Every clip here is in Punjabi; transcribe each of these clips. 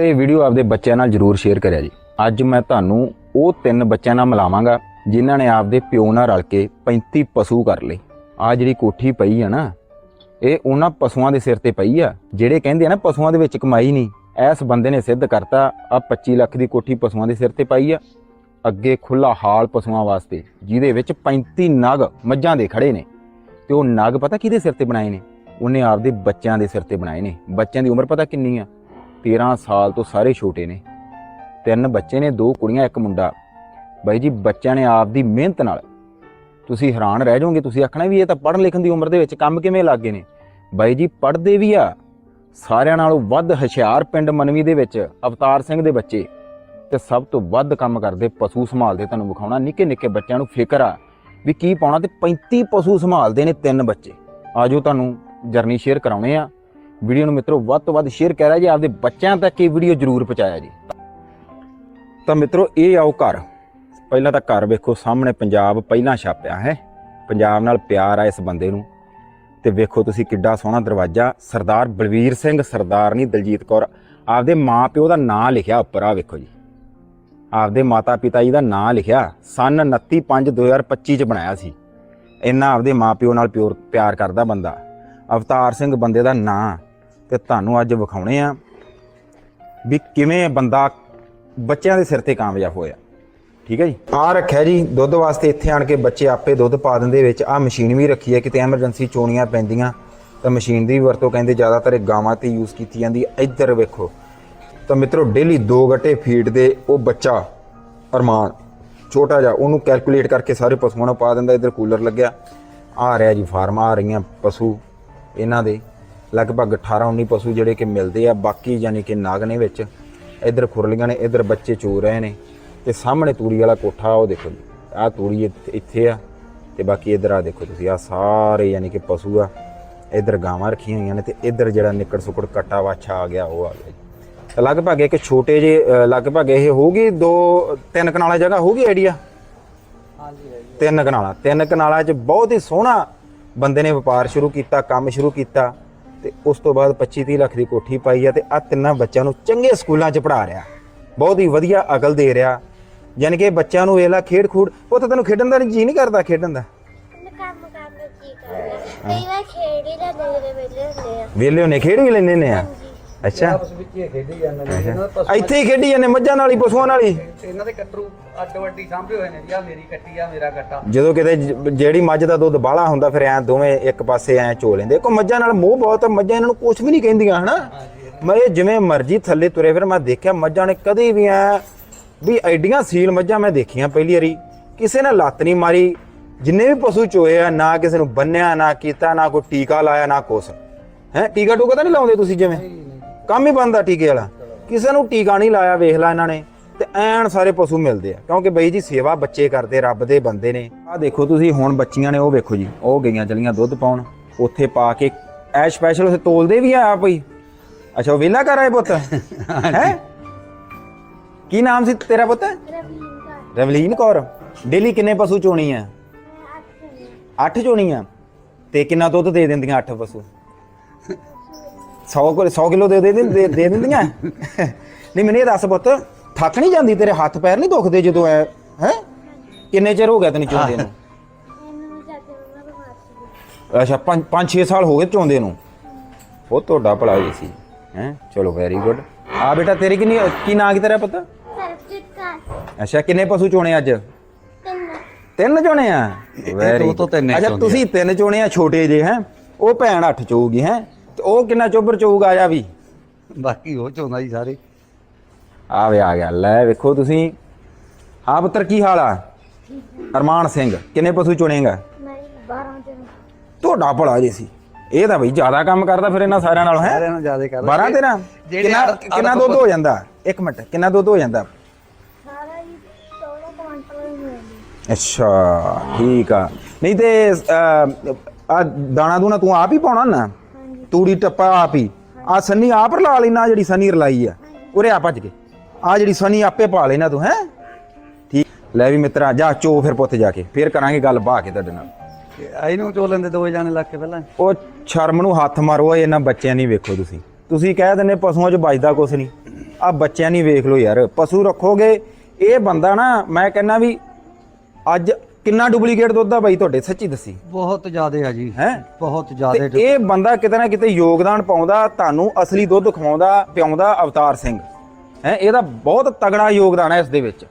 ਇਹ ਵੀਡੀਓ ਆਪਦੇ ਬੱਚਿਆਂ ਨਾਲ ਜਰੂਰ ਸ਼ੇਅਰ ਕਰਿਆ ਜੀ। ਅੱਜ ਮੈਂ ਤੁਹਾਨੂੰ ਉਹ ਤਿੰਨ ਬੱਚਿਆਂ ਨਾਲ ਮਿਲਾਵਾਂਗਾ, ਜਿਨ੍ਹਾਂ ਨੇ ਆਪਦੇ ਪਿਓ ਨਾਲ ਰਲ ਕੇ 35 ਪਸ਼ੂ ਕਰ ਲਏ। ਆ ਜਿਹੜੀ ਕੋਠੀ ਪਈ ਆ ਨਾ, ਇਹ ਉਹਨਾਂ ਪਸ਼ੂਆਂ ਦੇ ਸਿਰ ਤੇ ਪਈ ਆ, ਜਿਹੜੇ ਕਹਿੰਦੇ ਆ ਨਾ ਪਸ਼ੂਆਂ ਦੇ ਵਿੱਚ ਕਮਾਈ ਨਹੀਂ। ਐਸ ਬੰਦੇ ਨੇ ਸਿੱਧ ਕਰਤਾ ਆ 25 ਲੱਖ ਦੀ ਕੋਠੀ ਪਸ਼ੂਆਂ ਦੇ ਸਿਰ ਤੇ ਪਾਈ ਆ। ਅੱਗੇ ਖੁੱਲਾ ਹਾਲ ਪਸ਼ੂਆਂ ਵਾਸਤੇ, ਜਿਹਦੇ ਵਿੱਚ 35 ਨਗ ਮੱਝਾਂ ਦੇ ਖੜੇ ਨੇ। ਤੇ ਉਹ ਨਗ ਪਤਾ ਕਿਹਦੇ ਸਿਰ ਤੇ ਬਣਾਏ ਨੇ? ਉਹਨੇ ਆਪਦੇ ਬੱਚਿਆਂ ਦੇ ਸਿਰ ਤੇ ਬਣਾਏ ਨੇ। ਬੱਚਿਆਂ ਦੀ ਉਮਰ ਪਤਾ ਕਿੰਨੀ ਆ? 13 ਸਾਲ ਤੋਂ ਸਾਰੇ ਛੋਟੇ ਨੇ। ਤਿੰਨ ਬੱਚੇ ਨੇ, ਦੋ ਕੁੜੀਆਂ, ਇੱਕ ਮੁੰਡਾ। ਬਾਈ ਜੀ, ਬੱਚਿਆਂ ਨੇ ਆਪ ਦੀ ਮਿਹਨਤ ਨਾਲ। ਤੁਸੀਂ ਹੈਰਾਨ ਰਹਿ ਜਾਓਗੇ, ਤੁਸੀਂ ਆਖਣਾ ਵੀ ਇਹ ਤਾਂ ਪੜ੍ਹਨ ਲਿਖਣ ਦੀ ਉਮਰ ਦੇ ਵਿੱਚ ਕੰਮ ਕਿਵੇਂ ਲੱਗ ਗਏ ਨੇ। ਬਾਈ ਜੀ, ਪੜ੍ਹਦੇ ਵੀ ਆ। ਸਾਰਿਆਂ ਨਾਲੋਂ ਵੱਧ ਹੁਸ਼ਿਆਰ ਪਿੰਡ ਮਨਵੀ ਦੇ ਵਿੱਚ ਅਵਤਾਰ ਸਿੰਘ ਦੇ ਬੱਚੇ। ਤੇ ਸਭ ਤੋਂ ਵੱਧ ਕੰਮ ਕਰਦੇ ਪਸ਼ੂ ਸੰਭਾਲਦੇ ਤੁਹਾਨੂੰ ਵਿਖਾਉਣਾ। ਨਿੱਕੇ ਨਿੱਕੇ ਬੱਚਿਆਂ ਨੂੰ ਫਿਕਰ ਆ ਵੀ ਕੀ ਪਾਉਣਾ। ਤੇ 35 ਪਸ਼ੂ ਸੰਭਾਲਦੇ ਨੇ ਤਿੰਨ ਬੱਚੇ। ਆਜੋ ਤੁਹਾਨੂੰ ਜਰਨੀ ਸ਼ੇਅਰ ਕਰਾਉਣੇ ਆ। ਵੀਡੀਓ ਨੂੰ ਮਿੱਤਰੋ ਵੱਧ ਤੋਂ ਵੱਧ ਸ਼ੇਅਰ ਕਰਿਆ ਜੀ, ਆਪਦੇ ਬੱਚਿਆਂ ਤੱਕ ਇਹ ਵੀਡੀਓ ਜਰੂਰ ਪਹੁੰਚਾਇਆ ਜੀ। ਤਾਂ ਮਿੱਤਰੋ, ਇਹ ਆਓ ਘਰ। ਪਹਿਲਾਂ ਤਾਂ ਘਰ ਵੇਖੋ, ਸਾਹਮਣੇ ਪੰਜਾਬ ਪਹਿਲਾਂ ਛਾਪਿਆ ਹੈ। ਪੰਜਾਬ ਨਾਲ ਪਿਆਰ ਆ ਇਸ ਬੰਦੇ ਨੂੰ। ਤੇ ਵੇਖੋ ਤੁਸੀਂ ਕਿੱਡਾ ਸੋਹਣਾ ਦਰਵਾਜ਼ਾ। ਸਰਦਾਰ ਬਲਵੀਰ ਸਿੰਘ ਸਰਦਾਰਨੀ ਦਲਜੀਤ ਕੌਰ। ਆਪਦੇ ਮਾਂ ਪਿਓ ਦਾ ਨਾਂ ਲਿਖਿਆ ਉੱਪਰ ਆ ਵੇਖੋ ਜੀ। ਆਪਦੇ ਮਾਤਾ ਪਿਤਾ ਜੀ ਦਾ ਨਾਂ ਲਿਖਿਆ। ਸਨ 29/5/2025 ਚ ਬਣਾਇਆ ਸੀ। ਇੰਨਾ ਆਪਦੇ ਮਾਂ ਪਿਓ ਨਾਲ ਪਿਓਰ ਪਿਆਰ ਕਰਦਾ ਬੰਦਾ। ਅਵਤਾਰ ਸਿੰਘ ਬੰਦੇ ਦਾ ਨਾਂ। ਤੇ ਤੁਹਾਨੂੰ ਅੱਜ ਵਿਖਾਉਣੇ ਆ ਵੀ ਕਿਵੇਂ ਬੰਦਾ ਬੱਚਿਆਂ ਦੇ ਸਿਰ ਤੇ ਕਾਮਯਾਬ ਹੋਇਆ। ਠੀਕ ਹੈ ਜੀ? ਆ ਰੱਖਿਆ ਜੀ, ਦੁੱਧ ਵਾਸਤੇ ਇੱਥੇ ਆਣ ਕੇ ਬੱਚੇ ਆਪੇ ਦੁੱਧ ਪਾ ਦਿੰਦੇ ਵਿੱਚ। ਆ ਮਸ਼ੀਨ ਵੀ ਰੱਖੀ ਹੈ, ਕਿਤੇ ਐਮਰਜੈਂਸੀ ਚੋਣੀਆਂ ਪੈਂਦੀਆਂ, ਤਾਂ ਮਸ਼ੀਨ ਦੀ ਵੀ ਵਰਤੋਂ ਕਹਿੰਦੇ ਜ਼ਿਆਦਾਤਰ ਗਾਵਾਂ ਤੇ ਯੂਜ਼ ਕੀਤੀ ਜਾਂਦੀ ਇੱਧਰ ਵੇਖੋ, ਤਾਂ ਮਿੱਤਰੋ ਡੇਲੀ ਦੋ ਗੱਟੇ ਫੀਡ ਦੇ ਉਹ ਬੱਚਾ ਅਰਮਾਨ, ਛੋਟਾ ਜਿਹਾ, ਉਹਨੂੰ ਕੈਲਕੂਲੇਟ ਕਰਕੇ ਸਾਰੇ ਪਸ਼ੂਆਂ ਨੂੰ ਪਾ ਦਿੰਦਾ, ਇੱਧਰ ਕੂਲਰ ਲੱਗਿਆ। ਆ ਰਿਹਾ ਜੀ ਫਾਰਮ ਆ ਰਹੀਆਂ ਪਸ਼ੂ ਇਹਨਾਂ ਦੇ। ਲਗਭਗ 18 19 ਪਸ਼ੂ ਜਿਹੜੇ ਕਿ ਮਿਲਦੇ ਆ ਬਾਕੀ ਯਾਨੀ ਕਿ ਨਾਗ ਨੇ ਵਿੱਚ। ਇੱਧਰ ਖੁਰਲੀਆਂ ਨੇ ਇੱਧਰ ਬੱਚੇ ਚੋ ਰਹੇ ਨੇ। ਤੇ ਸਾਹਮਣੇ ਤੂੜੀ ਵਾਲਾ ਕੋਠਾ ਉਹ ਦੇਖੋ ਜੀ ਆਹ ਤੂੜੀ ਇੱਥੇ- ਆ। ਤੇ ਬਾਕੀ ਇੱਧਰ ਆ ਦੇਖੋ ਤੁਸੀਂ ਆ ਸਾਰੇ ਯਾਨੀ ਕਿ ਪਸ਼ੂ ਆ। ਇੱਧਰ ਗਾਵਾਂ ਰੱਖੀਆਂ ਹੋਈਆਂ ਨੇ ਤੇ ਇੱਧਰ ਜਿਹੜਾ ਨਿੱਕੜ ਸੁੱਕੜ ਕੱਟਾ ਵਾਛਾ ਆ ਗਿਆ ਉਹ ਆ ਗਿਆ ਜੀ। ਲਗਭਗ ਇੱਕ ਛੋਟੇ ਜੇ ਲਗਭਗ ਇਹ ਹੋਊਗੀ ਦੋ ਤਿੰਨ ਕਨਾਲਾ ਜਗ੍ਹਾ ਹੋਊਗੀ ਆਈਡੀਆ ਤਿੰਨ ਕਨਾਲਾ। ਤਿੰਨ ਕਨਾਲਾ 'ਚ ਬਹੁਤ ਹੀ ਸੋਹਣਾ ਬੰਦੇ ਨੇ ਵਪਾਰ ਸ਼ੁਰੂ ਕੀਤਾ ਕੰਮ ਸ਼ੁਰੂ ਕੀਤਾ। ਤੇ ਉਸ ਤੋਂ ਬਾਅਦ 25 30 ਲੱਖ ਦੀ ਕੋਠੀ ਪਾਈ ਆ ਤੇ ਆ ਤਿੰਨਾਂ ਬੱਚਿਆਂ ਨੂੰ ਚੰਗੇ ਸਕੂਲਾਂ 'ਚ ਪੜ੍ਹਾ ਰਿਹਾ। ਬਹੁਤ ਹੀ ਵਧੀਆ ਅਕਲ ਦੇ ਰਿਹਾ। ਯਾਨੀ ਕਿ ਬੱਚਿਆਂ ਨੂੰ ਵੇਲਾ ਖੇਡ ਖੂਡ ਉਹ ਤਾਂ ਤੈਨੂੰ ਖੇਡਣ ਦਾ ਜੀ ਨਹੀਂ ਕਰਦਾ ਖੇਡਣ ਦਾ? ਕੰਮ ਕਰਨ ਨੂੰ ਕੀ ਕਰਦਾ। ਕਈ ਵਾਰ ਖੇਡ ਹੀ ਲੈਂਦੇ ਜਿਹੜੇ ਵੇਲੇ ਹੁੰਦੇ ਆ। ਵੇਲੇ ਹੋਣੇ ਖੇਡ ਵੀ ਲੈਂਦੇ ਨੇ ਆ? ਅੱਛਾ। ਆਪਸ ਵਿੱਚ ਹੀ ਖੇਡੀ ਜਾਂਦੇ ਨੇ ਇਹਨਾਂ ਦਾ ਪਸ਼ੂ ਇੱਥੇ ਹੀ ਖੇਡੀ ਜਾਂਦੇ ਮੱਝਾਂ ਨਾਲ ਹੀ ਪਸ਼ੂਆਂ ਨਾਲ ਹੀ? ਇਹਨਾਂ ਦੇ ਕਟਰੂ ਅੱਡ ਵੱਡੀ ਸਾਂਭੇ ਹੋਏ ਨੇ ਜੀ ਆ ਮੇਰੀ ਕੱਟੀ ਆ ਮੇਰਾ ਕੱਟਾ। ਜਦੋਂ ਕਿਤੇ ਜ- ਜਿਹੜੀ ਮੱਝ ਦਾ ਦੁੱਧ ਬਾਹਲਾ ਹੁੰਦਾ ਫਿਰ ਐ ਦੋਵੇਂ ਇੱਕ ਪਾਸੇ ਐ ਚੋ ਲੈਂਦੇ। ਕੋ ਮੱਝਾਂ ਨਾਲ ਮੋਹ ਬਹੁਤ ਆ, ਮੱਝਾਂ ਇਹਨਾਂ ਨੂੰ ਕੁਝ ਵੀ ਨਹੀਂ ਕਹਿੰਦੀਆਂ ਹਨਾ? ਮੈਂ ਇਹ ਜਿਵੇਂ ਮਰਜ਼ੀ ਥੱਲੇ ਤੁਰੇ ਫਿਰ ਮੈਂ ਦੇਖਿਆ ਮੱਝਾਂ ਨੇ ਕਦੇ ਵੀ ਐ ਵੀ ਐਡੀਆਂ ਸੀਲ ਮੱਝਾਂ ਮੈਂ ਦੇਖੀਆਂ ਪਹਿਲੀ ਵਾਰੀ। ਕਿਸੇ ਨੇ ਲੱਤ ਨਹੀਂ ਮਾਰੀ ਜਿੰਨੇ ਵੀ ਪਸ਼ੂ ਚੋਏ ਆ ਨਾ ਕਿਸੇ ਨੂੰ ਬੰਨਿਆ ਨਾ ਕੀਤਾ ਨਾ ਕੋਈ ਟੀਕਾ ਲਾਇਆ ਨਾ ਕੁਛ। ਹੈ ਟੀਕਾ ਟੂਕਾ ਤਾਂ ਨਹੀਂ ਲਾਉਂਦੇ ਤੁਸੀਂ ਜਿਵੇਂ? ਕੰਮ ਹੀ ਬੰਦਾ ਟੀਕੇ ਵਾਲਾ। ਕਿਸੇ ਨੂੰ ਟੀਕਾ ਨਹੀਂ ਲਾਇਆ ਵੇਖ ਲੈ ਇਹਨਾਂ ਨੇ। ਤੇ ਐਨ ਸਾਰੇ ਪਸ਼ੂ ਮਿਲਦੇ ਆ। ਕਿਉਂਕਿ ਬਈ ਜੀ ਸੇਵਾ ਬੱਚੇ ਕਰਦੇ ਰੱਬ ਦੇ ਬੰਦੇ ਨੇ। ਆਹ ਦੇਖੋ ਤੁਸੀਂ ਹੁਣ ਬੱਚੀਆਂ ਨੇ ਉਹ ਵੇਖੋ ਜੀ ਉਹ ਗਈਆਂ ਚਲੀਆਂ ਦੁੱਧ ਪਾਉਣ। ਉੱਥੇ ਪਾ ਕੇ ਐ ਸਪੈਸ਼ਲ ਉੱਥੇ ਤੋਲਦੇ ਵੀ ਆ ਆਪ ਹੀ। ਅੱਛਾ ਉਹ ਵਿਹਲਾ ਕਰ ਆਏ ਪੁੱਤ? ਹੈ? ਕੀ ਨਾਮ ਸੀ ਤੇਰਾ ਪੁੱਤ? ਰਵਲੀਨ ਕੌਰ। ਡੇਲੀ ਕਿੰਨੇ ਪਸ਼ੂ ਚੋਣੀ ਆ? ਅੱਠ ਨੇ 8 ਚੋਣੀਆਂ ਤੇ ਕਿੰਨਾ ਦੁੱਧ ਦੇ ਦਿੰਦੀਆਂ 8 ਪਸ਼ੂ? 100 ਕੋਲ 100 ਕਿਲੋ ਦੇ ਦੇ ਦੇ ਦੇ ਦਿੰਦੀਆਂ। ਨਹੀਂ ਮੈਨੂੰ ਇਹ ਦੱਸ ਪੁੱਤ ਥੱਕ ਨਹੀਂ ਜਾਂਦੀ ਤੇਰੇ ਹੱਥ ਪੈਰ ਨਹੀਂ ਦੁਖਦੇ ਜਦੋਂ ਐ ਹੈ? ਕਿੰਨੇ ਚਿਰ ਹੋ ਗਿਆ ਤੈਨੂੰ ਚੋਂਦੇ ਨੂੰ? ਅੱਛਾ 5 5 6 ਸਾਲ ਹੋ ਗਏ ਚੋਂਦੇ ਨੂੰ। ਉਹ ਤੁਹਾਡਾ ਭਲਾ ਹੋਈ ਸੀ ਹੈ? ਚਲੋ ਵੈਰੀ ਗੁੱਡ ਆ ਬੇਟਾ ਤੇਰੀ ਕਿੰਨੀ ਕੀ ਨਾਂ ਕੀ ਤੇਰਾ ਪੁੱਤ? ਸਰਬਜੀਤ ਅੱਛਾ ਕਿੰਨੇ ਪਸ਼ੂ ਚੋਣੇ ਅੱਜ? ਤਿੰਨ। ਤਿੰਨ ਚੋਣੇ ਆ? ਵੈਰੀ ਦੋ ਤੋਂ ਤਿੰਨ ਹੀ ਅੱਛਾ ਤੁਸੀਂ ਤਿੰਨ ਚੋਣੇ ਆ ਛੋਟੇ ਜੇ ਹੈ? ਉਹ ਭੈਣ ਅੱਠ ਚੋਊਗੀ ਹੈ? ਤੇ ਉਹ ਕਿੰਨਾ ਚੋਬਰ ਚੋਊਗਾ ਆ ਜਾ ਵੀ। ਬਾਕੀ ਉਹ ਚਾਹੁੰਦਾ ਜੀ ਸਾਰੇ। ਆ ਵੇ ਆ ਗਿਆ ਲੈ ਵੇਖੋ ਤੁਸੀਂ। ਹਾਂ ਪੁੱਤਰ ਕੀ ਹਾਲ ਆ? ਅਰਮਾਨ ਸਿੰਘ ਕਿੰਨੇ ਪਸ਼ੂ ਚੁਣੇਗਾ? ਮੈਂ 12 ਦਿਨ। ਤੁਹਾਡਾ ਭਲਾ ਜੇ ਸੀ। ਇਹ ਤਾਂ ਬਈ ਜ਼ਿਆਦਾ ਕੰਮ ਕਰਦਾ ਫਿਰ ਇਹਨਾਂ ਸਾਰਿਆਂ ਨਾਲੋਂ ਹੈ? ਸਾਰਿਆਂ ਨੂੰ ਜ਼ਿਆਦਾ ਕਰਦਾ। 12 ਤੇਰਾ ਜਿਹੜੇ ਕਿੰਨਾ ਦੁੱਧ ਹੋ ਜਾਂਦਾ? ਇੱਕ ਮਿੰਟ ਕਿੰਨਾ ਦੁੱਧ ਹੋ ਜਾਂਦਾ? ਸਾਰਾ ਹੀ 16 ਕੁਆਂਟਲ ਹੀ ਹੋਣੀ ਅੱਛਾ ਠੀਕ ਆ। ਨਹੀਂ ਤੇ ਆ ਦਾਣਾ ਦੂਣਾ ਤੂੰ ਆਪ ਹੀ ਪਾਉਣਾ ਨਾ? ਤੂੜੀ ਟੱਪਾ ਆਪ ਹੀ। ਆ ਸੰਨੀ ਆਪ ਰਲਾ ਲੈਣਾ ਜਿਹੜੀ ਸੰਨੀ ਰਲਾਈ ਆ। ਉਰੇ ਆ ਭੱਜ ਕੇ। ਆ ਜਿਹੜੀ ਸੰਨੀ ਆਪੇ ਪਾ ਲੈਣਾ ਤੂੰ ਹੈ? ਠੀਕ। ਲੈ ਵੀ ਮਿੱਤਰਾ ਜਾ ਚੋ ਫਿਰ ਪੁੱਤ ਜਾ ਕੇ। ਫਿਰ ਕਰਾਂਗੇ ਗੱਲ ਬਾਹ ਕੇ ਤੁਹਾਡੇ ਨਾਲ। ਇਹਨੂੰ ਚੋ ਲੈਂਦੇ ਦੋ ਜਾਣੇ ਲੱਗ ਕੇ ਪਹਿਲਾਂ। ਉਹ ਸ਼ਰਮ ਨੂੰ ਹੱਥ ਮਾਰੋ ਇਹਨਾਂ ਬੱਚਿਆਂ ਨਹੀਂ ਵੇਖੋ ਤੁਸੀਂ। ਤੁਸੀਂ ਕਹਿ ਦਿੰਦੇ ਪਸ਼ੂਆਂ 'ਚ ਬਚਦਾ ਕੁਛ ਨਹੀਂ। ਆ ਬੱਚਿਆਂ ਨਹੀਂ ਵੇਖ ਲਓ ਯਾਰ। ਪਸ਼ੂ ਰੱਖੋਗੇ ਇਹ ਬੰਦਾ ਨਾ ਮੈਂ ਕਹਿੰਦਾ ਵੀ ਅੱਜ ਕਿੰਨਾ ਡੁਪਲੀਕੇਟ ਦੁੱਧ ਆ ਬਾਈ ਤੁਹਾਡੇ? ਸੱਚੀ ਦੱਸੀ। ਬਹੁਤ ਜ਼ਿਆਦੇ ਆ ਜੀ। ਹੈ? ਬਹੁਤ ਜ਼ਿਆਦੇ ਤੇ ਇਹ ਬੰਦਾ ਕਿਤੇ ਨਾ ਕਿਤੇ ਯੋਗਦਾਨ ਪਾਉਂਦਾ ਤੁਹਾਨੂੰ ਅਸਲੀ ਦੁੱਧ ਖਵਾਉਂਦਾ ਪਿਆਉਂਦਾ ਅਵਤਾਰ ਸਿੰਘ। ਹੈ ਇਹਦਾ ਬਹੁਤ ਤਗੜਾ ਯੋਗਦਾਨ ਹੈ ਇਸ ਦੇ ਵਿੱਚ।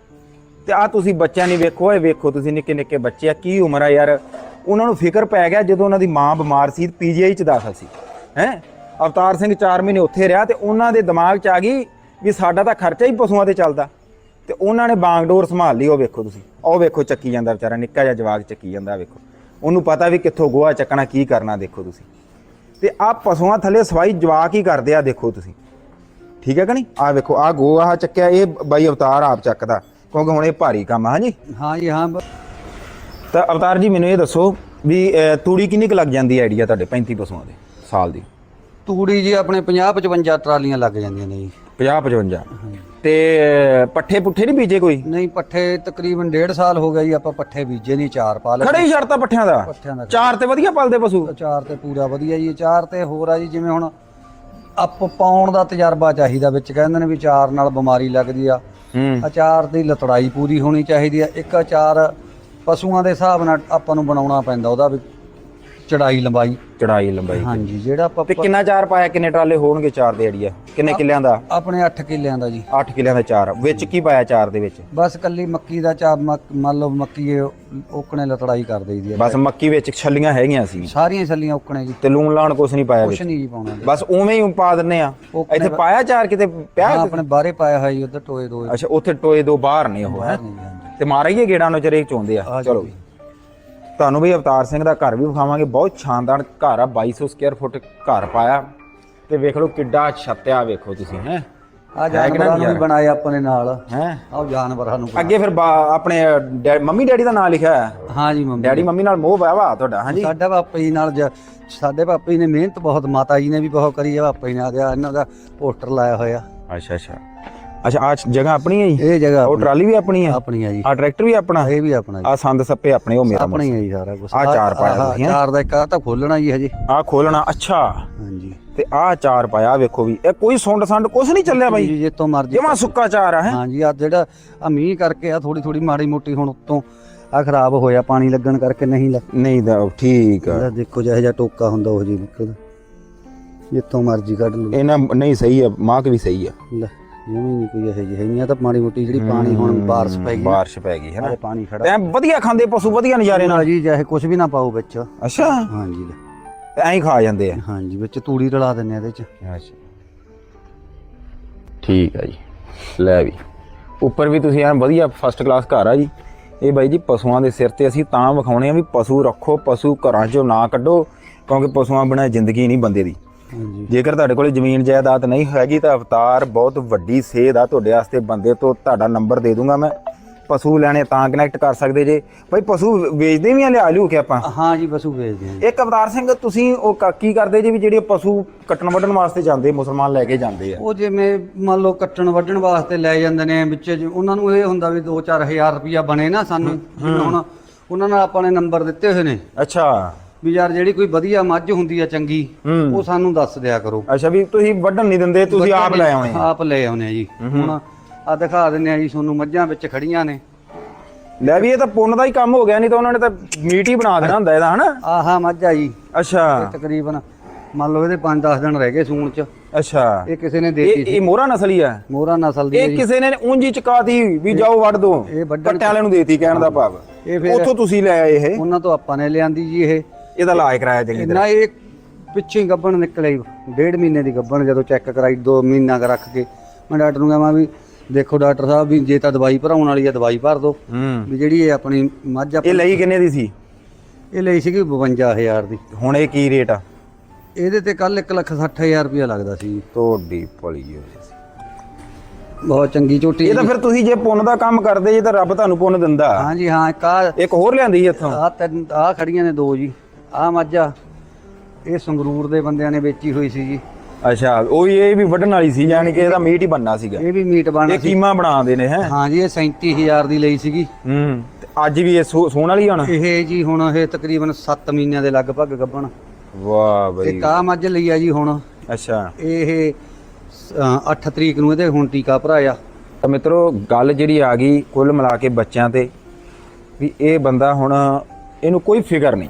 ਤੇ ਆ ਤੁਸੀਂ ਬੱਚਿਆਂ ਨਹੀਂ ਵੇਖੋ ਇਹ ਵੇਖੋ ਤੁਸੀਂ ਨਿੱਕੇ ਨਿੱਕੇ ਬੱਚੇ ਆ ਕੀ ਉਮਰ ਆ ਯਾਰ। ਉਹਨਾਂ ਨੂੰ ਫਿਕਰ ਪੈ ਗਿਆ ਜਦੋਂ ਉਹਨਾਂ ਦੀ ਮਾਂ ਬਿਮਾਰ ਸੀ ਪੀਜੀਆਈ ਚ ਦਾਖਲ ਸੀ। ਹੈ ਅਵਤਾਰ ਸਿੰਘ 4 ਮਹੀਨੇ ਉੱਥੇ ਰਿਹਾ ਤੇ ਉਹਨਾਂ ਦੇ ਦਿਮਾਗ 'ਚ ਆ ਗਈ ਵੀ ਸਾਡਾ ਤਾਂ ਖਰਚਾ ਹੀ ਪਸ਼ੂਆਂ ਤੇ ਚੱਲਦਾ। ਤੇ ਉਹਨਾਂ ਨੇ ਬਾਂਗਡੋਰ ਸੰਭਾਲ ਲਈ ਉਹ ਵੇਖੋ ਤੁਸੀਂ। ਉਹ ਵੇਖੋ ਚੱਕੀ ਜਾਂਦਾ ਵਿਚਾਰਾ ਨਿੱਕਾ ਜਿਹਾ ਜਵਾਗ ਚੱਕੀ ਜਾਂਦਾ ਵੇਖੋ। ਉਹਨੂੰ ਪਤਾ ਵੀ ਕਿੱਥੋਂ ਗੋਹਾ ਚੱਕਣਾ ਕੀ ਕਰਨਾ ਦੇਖੋ ਤੁਸੀਂ। ਤੇ ਆ ਪਸ਼ੂਆਂ ਥੱਲੇ ਸਵਾਈ ਜਵਾਕ ਹੀ ਕਰਦੇ ਆ ਦੇਖੋ ਤੁਸੀਂ। ਠੀਕ ਹੈ ਕਿ ਨਹੀਂ? ਆ ਵੇਖੋ ਆ ਗੋਹਾ ਚੱਕਿਆ ਇਹ ਬਾਈ ਅਵਤਾਰ ਆਪ ਚੱਕਦਾ। ਕਿਉਂਕਿ ਹੁਣ ਇਹ ਭਾਰੀ ਕੰਮ ਆ ਹਾਂਜੀ? ਹਾਂ ਜੀ ਹਾਂ। ਤਾਂ ਅਵਤਾਰ ਜੀ ਮੈਨੂੰ ਇਹ ਦੱਸੋ ਵੀ ਅਹ, ਤੂੜੀ ਕਿੰਨੀ ਕੁ ਲੱਗ ਜਾਂਦੀ ਹੈ ਆਈਡੀਆ ਤੁਹਾਡੇ 35 ਪਸ਼ੂਆਂ ਦੇ ਸਾਲ ਦੀ? ਤੂੜੀ ਜੀ ਆਪਣੇ 50 55 ਟਰਾਲੀਆਂ ਲੱਗ ਜਾਂਦੀਆਂ ਨੇ ਜੀ। 50 55 ਤੇ ਪੱਠੇ ਪੁੱਠੇ ਨਹੀਂ ਬੀਜੇ ਕੋਈ? ਨਹੀਂ ਪੱਠੇ ਤਕਰੀਬਨ ਡੇਢ ਸਾਲ ਹੋ ਗਿਆ ਜੀ ਆਪਾਂ ਪੱਠੇ ਬੀਜੇ ਨਹੀਂ ਚਾਰ ਪਾ ਲਏ। ਖੜੇ ਹੀ ਛੱਡਤਾ ਪੱਠਿਆਂ ਦਾ? ਪੱਠਿਆਂ ਦਾ। ਚਾਰ ਤੇ ਵਧੀਆ ਪਲਦੇ ਪਸ਼ੂ? ਚਾਰ ਤੇ ਪੂਰਾ ਵਧੀਆ ਜੀ ਚਾਰ ਤੇ ਹੋਰ ਆ ਜੀ ਜਿਵੇਂ ਹੁਣ ਅੱਪ ਪਾਉਣ ਦਾ ਤਜਰਬਾ ਚਾਹੀਦਾ ਵਿੱਚ ਕਹਿੰਦੇ ਨੇ ਵੀ ਚਾਰ ਨਾਲ ਬਿਮਾਰੀ ਲੱਗਦੀ ਆ। ਅਚਾਰ ਦੀ ਲਤੜਾਈ ਪੂਰੀ ਹੋਣੀ ਚਾਹੀਦੀ ਆ। ਇੱਕ ਅਚਾਰ ਪਸ਼ੂਆਂ ਦੇ ਹਿਸਾਬ ਨਾਲ ਆਪਾਂ ਨੂੰ ਬਣਾਉਣਾ ਪੈਂਦਾ ਉਹਦਾ ਵੀ ਚੜਾਈ ਲੰਬਾਈ। ਚੜਾਈ ਲੰਬਾਈ ਹਾਂਜੀ ਜਿਹੜਾ ਆਪਾਂ ਤੇ ਕਿੰਨਾ ਚਾਰ ਪਾਇਆ ਕਿੰਨੇ ਟਰਾਲੇ ਹੋਣਗੇ ਚਾਰ ਦੇ ਆਈਡੀਆ ਕਿੰਨੇ ਕਿੱਲਿਆਂ ਦਾ? ਆਪਣੇ 8 ਕਿੱਲਿਆਂ ਦਾ ਜੀ। 8 ਕਿੱਲਿਆਂ ਦਾ ਚਾਰ। ਵਿੱਚ ਕੀ ਪਾਇਆ ਚਾਰ ਦੇ ਵਿੱਚ? ਬਸ ਕੱਲੀ ਮੱਕੀ ਦਾ ਚਾ ਮੱਕ- ਮੰਨ ਲਓ ਮੱਕੀ ਓਕਣੇ ਲਤੜਾਈ ਕਰ ਦਈਦੀ ਬਸ ਮੱਕੀ ਵਿੱਚ ਛੱਲੀਆਂ ਹੈਗੀਆਂ ਸੀ। ਸਾਰੀਆਂ ਛੱਲੀਆਂ ਓਕਣੇ ਜੀ। ਤੇ ਲੂਣ ਲਾਣ ਕੁਛ ਨਹੀਂ ਪਾਇਆ ਕੁਛ ਨਹੀਂ ਜੀ ਪਾਉਣਾ। ਬਸ ਉਵੇਂ ਹੀ ਪਾ ਦਿੰਨੇ ਆ। ਇੱਥੇ ਪਾਇਆ ਚਾਰ ਕਿਤੇ? ਪਿਆ ਆਪਣੇ ਬਾਹਰੇ ਪਾਇਆ ਹੋਇਆ ਜੀ ਉਧਰ ਟੋਏ ਦੋਏ ਅੱਛਾ ਉੱਥੇ ਟੋਏ ਦੋ ਬਾਹਰ ਨੇ ਉਹ ਹੈ? ਤੇ ਮਾਰਾਈਏ ਗੇੜਾਂ ਨੂੰ ਚਰੇ ਚੋਂਦੇ ਆ। ਆ ਚਲੋ ਜੀ। ਤੁਹਾਨੂੰ ਵੀ ਅਵਤਾਰ ਸਿੰਘ ਦਾ ਘਰ ਵੀ ਵਿਖਾਵਾਂਗੇ। ਬਹੁਤ ਸ਼ਾਨਦਾਰ ਘਰ ਆ 2200 ਸਕੁਅਰ ਫੁੱਟ ਘਰ ਪਾਇਆ। ਤੇ ਵੇਖ ਲਓ ਕਿੱਡਾ ਛੱਤਿਆ ਵੇਖੋ ਤੁਸੀਂ ਹੈ। ਆ ਹੈ ਜਾਨਵਰਾਂ ਨੂੰ? ਵੀ ਬਣਾਇਆ ਆਪਣੇ ਨਾਲ। ਹੈ? ਆਹ ਜਾਨਵਰਾਂ ਨੂੰ ਅੱਗੇ ਫਿਰ ਆਪਣੇ ਮੰਮੀ ਡੈਡੀ ਦਾ ਨਾਮ ਲਿਖਿਆ ਹੈ ਹਾਂ ਜੀ ਮੰਮੀ ਡੈਡੀ ਮੰਮੀ ਨਾਲ ਮੋਹ ਵਾਵਾ ਤੁਹਾਡਾ ਹਾਂਜੀ ਸਾਡਾ ਪਾਪਾ ਜੀ ਨਾਲ ਜ- ਸਾਡੇ ਪਾਪਾ ਜੀ ਨੇ ਮਿਹਨਤ ਬਹੁਤ ਮਾਤਾ ਜੀ ਨੇ ਵੀ ਬਹੁਤ ਕਰੀ ਹੈ ਪਾਪਾ ਜੀ ਨੇ ਆ ਇਹਨਾਂ ਦਾ ਪੋਸਟਰ ਲਾਇਆ ਹੋਇਆ। ਅੱਛਾ ਅੱਛਾ। ਅੱਛਾ ਆ ਜਗ੍ਹਾ ਆਪਣੀ ਹੈ ਜੀ? ਇਹ ਜਗ੍ਹਾ ਉਹ ਟਰਾਲੀ ਵੀ ਆਪਣੀ ਹੈ? ਆਪਣੀ ਆ ਜੀ। ਆ ਟਰੈਕਟਰ ਵੀ ਆਪਣਾ? ਇਹ ਵੀ ਆਪਣਾ ਜੀ। ਆ ਸੰਦ ਸੱਪੇ ਆਪਣੇ ਉਹ ਮੇਰਾ ਆਪਣਾ ਹੀ ਜੀ ਸਾਰਾ ਕੁਝ ਆਹ ਚਾਰ ਪਾਇਆ ਤੁਸੀਂ, ਹੈਂ? ਚਾਰ ਦਾ ਇੱਕ ਆ ਤਾਂ ਖੋਲਣਾ ਜੀ। ਹਜੇ ਆ ਖੋਲਣਾ ਅੱਛਾ। ਹਾਂਜੀ। ਤੇ ਆ ਚਾਰ ਪਾਇਆ ਵੇਖੋ ਵੀ ਇਹ ਕੋਈ ਸੁੰਡ ਸੰਡ ਕੁਛ ਨਹੀਂ ਚੱਲਿਆ ਬਾਈ। ਜੀ ਜਿੱਤੋਂ ਮਰਜ਼ੀ ਜਮਾ ਸੁੱਕਾ ਚਾਰ ਆ ਹੈ? ਹਾਂਜੀ ਆ ਜਿਹੜਾ ਆ ਮੀਂਹ ਕਰਕੇ ਆ ਥੋੜੀ ਥੋੜੀ ਮਾੜੀ ਮੋਟੀ ਹੁਣ ਉੱਤੋਂ ਆ ਖਰਾਬ ਹੋਇਆ ਪਾਣੀ ਲੱਗਣ ਕਰਕੇ ਨਹੀਂ ਲੱਗ ਨਹੀਂ ਦਾ ਠੀਕ ਆ। ਇਹਦਾ ਦੇਖੋ ਜਿਹੋ ਜਿਹਾ ਟੋਕਾ ਹੁੰਦਾ ਉਹ ਜੀ ਨਿਕਲਦਾ। ਜਿੱਤੋਂ ਮਰਜ਼ੀ ਕੱਢ ਲਓ। ਇਹਨਾਂ ਨਹੀਂ ਸਹੀ ਆ ਮਾਕ ਵੀ ਸਹੀ ਆ। ਲੈ। ਜਿਵੇਂ ਨਹੀਂ ਕੋਈ ਇਹੋ ਜਿਹੀ ਹੈ ਨਹੀਂ ਆ ਤਾਂ ਮਾੜੀ ਮੋਟੀ ਜਿਹੜੀ ਪਾਣੀ ਹੁਣ ਬਾਰਿਸ਼ ਪੈ ਗਈ ਬਾਰਿਸ਼ ਪੈ ਗਈ ਹੈ ਨਾ? ਸਾਰੇ ਪਾਣੀ ਖੜਾ। ਐਂ ਵਧੀਆ ਖਾਂਦੇ ਪਸ਼ੂ ਵਧੀਆ ਨਜ਼ਾਰੇ ਨਾਲ। ਜੀ ਚਾਹੇ ਕੁਝ ਵੀ ਨਾ ਪਾਓ ਵਿੱਚ। ਅੱਛਾ। ਹਾਂਜੀ। ਲੈ। ਐਂ ਹੀ ਖਾ ਜਾਂਦੇ ਆ। ਹਾਂਜੀ ਵਿੱਚ ਤੂੜੀ ਰਲਾ ਦਿੰਨੇ ਆ ਇਹਦੇ ਚ। ਅੱਛਾ। ਠੀਕ ਆ ਜੀ। ਲੈ ਵੀ। ਉੱਪਰ ਵੀ ਤੁਸੀਂ ਐਂ ਵਧੀਆ ਫਸਟ ਕਲਾਸ ਘਰ ਆ ਜੀ। ਇਹ ਬਾਈ ਜੀ ਪਸ਼ੂਆਂ ਦੇ ਸਿਰ ਤੇ ਅਸੀਂ ਤਾਂ ਵਿਖਾਉਣੇ ਆ ਵੀ ਪਸ਼ੂ ਰੱਖੋ ਪਸ਼ੂ ਘਰਾਂ 'ਚੋਂ ਨਾ ਕੱਢੋ ਕਿਉਂਕਿ ਪਸ਼ੂਆਂ ਬਿਨਾਂ ਜ਼ਿੰਦਗੀ ਨਹੀਂ ਬੰਦੇ ਦੀ। ਜੇਕਰ ਤੁਹਾਡੇ ਕੋਲ ਜ਼ਮੀਨ ਜਾਇਦਾਦ ਨਹੀਂ ਹੈਗੀ ਤਾਂ ਅਵਤਾਰ ਬਹੁਤ ਵੱਡੀ ਸੇਧ ਆ ਤੁਹਾਡੇ ਵਾਸਤੇ ਬੰਦੇ ਤੋਂ ਤੁਹਾਡਾ ਨੰਬਰ ਦੇ ਦੂੰਗਾ ਮੈਂ। ਪਸ਼ੂ ਲੈਣੇ ਤਾਂ ਕਨੈਕਟ ਕਰ ਸਕਦੇ ਜੇ। ਭਾਈ ਪਸ਼ੂ ਵੇਚਦੇ ਵੀ ਆ ਲਿਆ ਲਿਓ ਕਿ ਆਪਾਂ? ਹਾਂ ਜੀ ਪਸ਼ੂ ਵੇਚਦੇ ਆ। ਇੱਕ ਅਵਤਾਰ ਸਿੰਘ ਤੁਸੀਂ ਉਹ ਕ- ਕੀ ਕਰਦੇ ਜੇ ਵੀ ਜਿਹੜੇ ਪਸ਼ੂ ਕੱਟਣ ਵੱਢਣ ਵਾਸਤੇ ਜਾਂਦੇ ਮੁਸਲਮਾਨ ਲੈ ਕੇ ਜਾਂਦੇ ਆ? ਉਹ ਜਿਵੇਂ ਮੰਨ ਲਓ ਕੱਟਣ ਵੱਢਣ ਵਾਸਤੇ ਲੈ ਜਾਂਦੇ ਨੇ ਵਿੱਚ ਜਿ- ਉਹਨਾਂ ਨੂੰ ਇਹ ਹੁੰਦਾ ਵੀ 2-4000 ਰੁਪਇਆ ਬਣੇ ਨਾ ਸਾਨੂੰ ਜਿਵੇਂ ਹੁਣ ਉਹਨਾਂ ਨਾਲ ਆਪਾਂ ਨੇ ਨੰਬਰ ਦਿੱਤੇ ਹੋਏ ਨੇ। ਅੱਛਾ। ਵੀ ਯਾਰ ਜਿਹੜੀ ਕੋਈ ਵਧੀਆ ਮੱਝ ਹੁੰਦੀ ਆ ਚੰਗੀ ਹੂੰ। ਉਹ ਸਾਨੂੰ ਦੱਸ ਦਿਆ ਕਰੋ। ਅੱਛਾ ਵੀ ਤੁਸੀਂ ਵੱਢਣ ਨਹੀਂ ਦਿੰਦੇ ਤੁਸੀਂ ਆਪ ਲੈ ਆਉਣੇ ਆ। ਆਪ ਲੈ ਆਉਨੇ ਆ ਜੀ। ਹੁਣ ਆ ਦਿਖਾ ਦਿੰਨੇ ਆ ਜੀ ਤੁਹਾਨੂੰ ਮੱਝਾਂ ਵਿੱਚ ਖੜੀਆਂ ਨੇ। ਲੈ ਵੀ ਇਹ ਤਾਂ ਪੁੰਨ ਦਾ ਹੀ ਕੰਮ ਹੋ ਗਿਆ ਨਹੀਂ ਤਾਂ ਉਹਨਾਂ ਨੇ ਤਾਂ ਮੀਟ ਹੀ ਬਣਾ ਦੇਣਾ ਹੁੰਦਾ ਇਹਦਾ ਹਨਾ? ਆਹਾ ਮੱਝ ਆ ਜੀ। ਅੱਛਾ। ਤਕਰੀਬਨ ਮੰਨ ਲਓ ਇਹਦੇ 5-10 ਦਿਨ ਰਹਿ ਗਏ ਸੂਣ ਚ। ਅੱਛਾ। ਇਹ ਕਿਸੇ ਨੇ ਇਹ ਦੇਤੀ ਸੀ। ਇਹ ਮੋਹਰਾ ਨਸਲ ਹੀ ਆ। ਮੋਹਰਾ ਨਸਲ ਦੀ ਹੈ ਇਹ ਜੀ। ਕਿਸੇ ਨੇ ਉਂਝ ਹੀ ਚਕਾਤੀ ਵੀ ਜਾਓ ਵੱਢ ਦੋ। ਇਹ ਵੱਢਣ ਵਾਲੇ ਨੂੰ ਦੇਤੀ ਕਹਿਣ ਦਾ ਭਾਵ। ਇਹ ਫਿਰ ਉੱਥੋਂ ਤੁਸੀਂ ਲੈ ਆਏ ਇਹ। ਉਹਨਾਂ ਤੋਂ ਆਪਾਂ ਨੇ ਲਿਆਂਦੀ ਜੀ ਇਹ। ਇਹਦਾ ਇਲਾਜ ਕਰਾਇਆ ਚੰਗੀ ਤਰ੍ਹਾਂ? ਨਾ ਇਹ ਪਿੱਛੇ ਹੀ ਗੱਬਣ ਨਿਕਲੇ ਡੇਢ ਮਹੀਨੇ ਦੀ ਗੱਬਣ ਜਦੋਂ ਚੈੱਕ ਕਰਾਈ 2 ਮਹੀਨਾ ਕੁ ਰੱਖ ਕੇ। ਮੈਂ ਡਾਕਟਰ ਨੂੰ ਕਹਾਂ ਵੀ ਦੇਖੋ ਡਾਕਟਰ ਸਾਹਿਬ ਵੀ ਜੇ ਤਾਂ ਦਵਾਈ ਭਰਾਉਣ ਵਾਲੀ ਆ ਦਵਾਈ ਭਰ ਦਿਓ। ਹੂੰ। ਵੀ ਜਿਹੜੀ ਇਹ ਆਪਣੀ ਮੱਝ ਆ ਇਹ ਲਈ ਕਿੰਨੇ ਦੀ ਸੀ? ਇਹ ਲਈ ਸੀਗੀ 52000 ਦੀ। ਹੁਣ ਇਹ ਕੀ ਰੇਟ ਆ? ਇਹਦੇ ਤੇ ਕੱਲ 160000 ਰੁਪਇਆ ਲੱਗਦਾ ਸੀ ਤੁਹਾਡੀ ਭਲੀ ਹੋਈ। ਬਹੁਤ ਚੰਗੀ ਝੋਟੀ ਇਹ ਤਾਂ ਫਿਰ ਤੁਸੀਂ ਜੇ ਪੁੰਨ ਦਾ ਕੰਮ ਕਰਦੇ ਜੇ ਤਾਂ ਰੱਬ ਤੁਹਾਨੂੰ ਪੁੰਨ ਦਿੰਦਾ। ਹਾਂਜੀ ਹਾਂ ਇੱਕ ਹੋਰ ਲਿਆਂਦੀ ਇੱਥੋਂ? ਆ ਤਿੰਨ ਆ ਖੜੀਆਂ ਨੇ ਦੋ ਜੀ। ਆ ਮੱਝ ਇਹ ਸੰਗਰੂਰ ਦੇ ਬੰਦਿਆਂ ਨੇ ਵੇਚੀ ਹੋਈ ਸੀ ਜੀ। ਅੱਛਾ ਉਹ ਵੀ ਇਹ ਵੀ ਵੱਢਣ ਵਾਲੀ ਸੀ ਯਾਨੀ ਕਿ ਇਹਦਾ ਮੀਟ ਹੀ ਬੰਨਾ ਸੀਗਾ। ਇਹ ਵੀ ਮੀਟ ਬਣ ਇਹ ਕੀਮਾ ਬਣਾਉਂਦੇ ਨੇ ਹੈ? ਹਾਂ ਜੀ ਇਹ 37000 ਦੀ ਲਈ ਸੀਗੀ। ਹੂੰ ਤੇ ਅੱਜ ਵੀ ਇਹ ਸੋ- ਸੋਹਣ ਵਾਲੀ ਹੁਣ? ਇਹ ਜੀ ਹੁਣ ਇਹ ਤਕਰੀਬਨ 7 ਮਹੀਨਿਆਂ ਦੇ ਲਗਭਗ ਗੱਭਣ। ਵਾਹ ਬਈ। ਇੱਕ ਆ ਮੱਝ ਲਈ ਆ ਜੀ ਹੁਣ। ਅੱਛਾ। ਇਹ 8 ਤਰੀਕ ਨੂੰ ਇਹਦੇ ਹੁਣ ਟੀਕਾ ਭਰਾਇਆ। ਤਾਂ ਮਿੱਤਰੋ ਗੱਲ ਜਿਹੜੀ ਆ ਗਈ ਕੁੱਲ ਮਿਲਾ ਕੇ ਬੱਚਿਆਂ ਤੇ ਵੀ ਇਹ ਬੰਦਾ ਹੁਣ ਇਹਨੂੰ ਕੋਈ ਫਿਕਰ ਨਹੀਂ।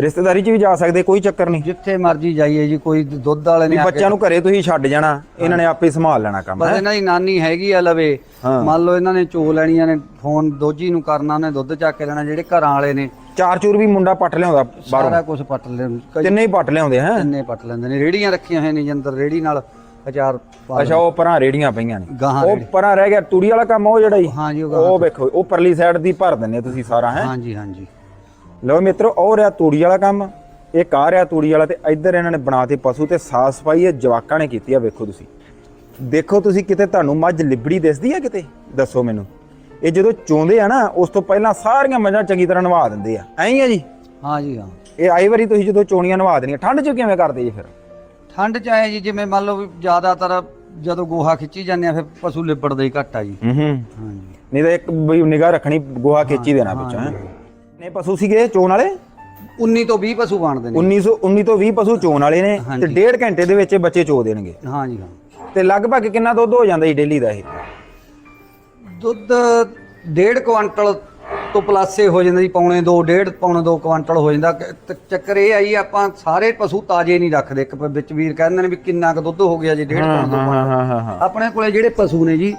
ਰਿਸ਼ਤੇਦਾਰੀ 'ਚ ਵੀ ਜਾ ਸਕਦੇ ਕੋਈ ਚੱਕਰ ਨਹੀਂ। ਜਿੱਥੇ ਮਰਜ਼ੀ ਜਾਈਏ ਜੀ ਕੋਈ ਦੁੱਧ ਵਾਲੇ ਵੀ ਨੇ ਆ ਕੇ- ਬੱਚਿਆਂ ਨੂੰ ਘਰੇ ਤੁਸੀਂ ਛੱਡ ਜਾਣਾ ਇਹਨਾਂ ਨੇ ਆਪੇ ਸੰਭਾਲ ਲੈਣਾ ਕੰਮ ਬਸ ਹੈਂ? ਇਹਨਾਂ ਦੀ ਨਾਨੀ ਹੈਗੀ ਆ ਲਵੇ। ਹਾਂ। ਮੰਨ ਲਓ ਇਹਨਾਂ ਨੇ ਚੋ ਲੈਣੀਆਂ ਨੇ ਫੋਨ ਦੋਜੀ ਨੂੰ ਕਰਨਾ ਉਹਨੇ ਦੁੱਧ ਚੱਕ ਕੇ ਲੈਣਾ ਜਿਹੜੇ ਘਰਾਂ ਵਾਲੇ ਨੇ। ਚਾਰ ਚੂਰ ਵੀ ਮੁੰਡਾ ਪੱਟ ਲਿਆਉਂਦਾ ਸਾਰਾ ਬਾਹਰੋਂ ਕੁਝ ਪੱਟ ਲੈਣ ਕਈ ਤਿੰਨੇ ਹੀ ਪੱਟ ਲਿਆਉਂਦੇ ਹੈ? ਤਿੰਨੇ ਪੱਟ ਲੈਂਦੇ ਨੇ। ਰੇੜੀਆਂ ਰੱਖੀਆਂ ਹੋਈਆਂ ਨੇ ਜੀ ਅੰਦਰ ਰੇੜੀ ਨਾਲ ਅਚਾਰ ਪਾ ਅੱਛਾ ਉਹ ਪਰਾਂ ਰੇੜੀਆਂ ਪਈਆਂ ਨੇ। ਗਾਹਾਂ ਉਹ। ਪਰਾਂ ਰਹਿ ਗਿਆ ਤੂੜੀ ਵਾਲਾ ਕੰਮ ਉਹ ਜਿਹੜਾ ਹੀ ਹਾਂ ਜੀ ਉਹ ਉਹ ਵੇਖੋ ਉਹ ਪਰਲੀ ਸਾਈਡ ਦੀ ਭਰ ਦਿੰਦੇ ਤੁਸੀਂ ਸਾਰਾ ਹੈ? ਹਾਂਜੀ ਹਾਂਜੀ ਲਓ ਮਿੱਤਰੋ ਉਹ ਰਿਹਾ ਤੂੜੀ ਵਾਲਾ ਕੰਮ ਇਹ ਆ ਰਿਹਾ ਤੂੜੀ ਵਾਲਾ ਤੇ ਇੱਧਰ ਇਹਨਾਂ ਨੇ ਬਣਾਤੇ ਪਸ਼ੂ ਤੇ ਸਾਫ਼ ਸਫ਼ਾਈ ਇਹ ਜਵਾਕਾਂ ਨੇ ਕੀਤੀ ਆ ਵੇਖੋ ਤੁਸੀਂ। ਦੇਖੋ ਤੁਸੀਂ ਕਿਤੇ ਤੁਹਾਨੂੰ ਮੱਝ ਲਿਬੜੀ ਦਿਸਦੀ ਆ ਕਿਤੇ? ਦੱਸੋ ਮੈਨੂੰ। ਇਹ ਜਦੋਂ ਚੋਂਦੇ ਆ ਨਾ ਉਸ ਤੋਂ ਪਹਿਲਾਂ ਸਾਰੀਆਂ ਮੱਝਾਂ ਚੰਗੀ ਤਰ੍ਹਾਂ ਨਵਾ ਦਿੰਦੇ ਆ। ਐਂ ਆ ਜੀ? ਹਾਂ ਜੀ ਹਾਂ। ਇਹ ਆਈ ਵਾਰੀ ਤੁਸੀਂ ਜਦੋਂ ਚੋਣੀਆਂ ਨਵਾ ਦੇਣੀਆਂ ਠੰਡ 'ਚ ਕਿਵੇਂ ਕਰਦੇ ਜੀ ਫਿਰ? ਠੰਡ ਚ ਆਏ ਜੀ ਜਿਵੇਂ ਮੰਨ ਲਓ ਵੀ ਜ਼ਿਆਦਾਤਰ ਜਦੋਂ ਗੋਹਾ ਖਿੱਚੀ ਜਾਂਦੇ ਆ ਫਿਰ ਪਸ਼ੂ ਲਿਬੜਦੇ ਹੀ ਘੱਟ ਆ ਜੀ। ਹੂੰ ਹੂੰ। ਹਾਂਜੀ ਨਹੀਂ ਤਾਂ ਇੱਕ ਬਈ ਨਿਗਾਹ ਰੱਖਣੀ ਗੋਹਾ ਖੇਚੀ ਦੇਣਾ ਵਿੱਚੋਂ ਹੈ ਨੇ ਪਸ਼ੂ ਸੀਗੇ ਚੋਣ ਵਾਲੇ? 19 ਤੋਂ 20 ਪਸ਼ੂ ਬਣਦੇ ਨੇ। 1900 19 ਤੋਂ 20 ਪਸ਼ੂ ਚੋਣ ਵਾਲੇ ਨੇ ਤੇ ਹਾਂਜੀ। ਡੇਢ ਘੰਟੇ ਦੇ ਵਿੱਚ ਇਹ ਬੱਚੇ ਚੋ ਦੇਣਗੇ। ਹਾਂ ਜੀ ਹਾਂ। ਤੇ ਲਗਭਗ ਕਿੰਨਾ ਦੁੱਧ ਹੋ ਜਾਂਦਾ ਜੀ ਡੇਲੀ ਦਾ ਇਹ? ਦੁੱਧ ਡੇਢ ਕੁਆਂਟਲ ਤੋਂ ਪਲਾਸੇ ਹੋ ਜਾਂਦਾ ਜੀ ਪੌਣੇ 2 ਡੇਢ ਪੌਣੇ 2 ਕੁਆਂਟਲ ਹੋ ਜਾਂਦਾ। ਕ- ਤੇ ਚੱਕਰ ਇਹ ਆਈ ਆਪਾਂ ਸਾਰੇ ਪਸ਼ੂ ਤਾਜ਼ੇ ਨਹੀਂ ਰੱਖਦੇ। ਇੱਕ ਪ- ਵਿੱਚ ਵੀਰ ਕਹਿੰਦੇ ਨੇ ਵੀ ਕਿੰਨਾ ਕੁ ਦੁੱਧ ਹੋ ਗਿਆ ਜੀ ਡੇਢ ਪੌਣੇ 2 ਕੁਆਂਟਲ। ਹਾਂ ਹਾਂ ਹਾਂ। ਆਪਣੇ ਕੋਲੇ ਜਿਹੜੇ ਪਸ਼ੂ ਨੇ ਜੀ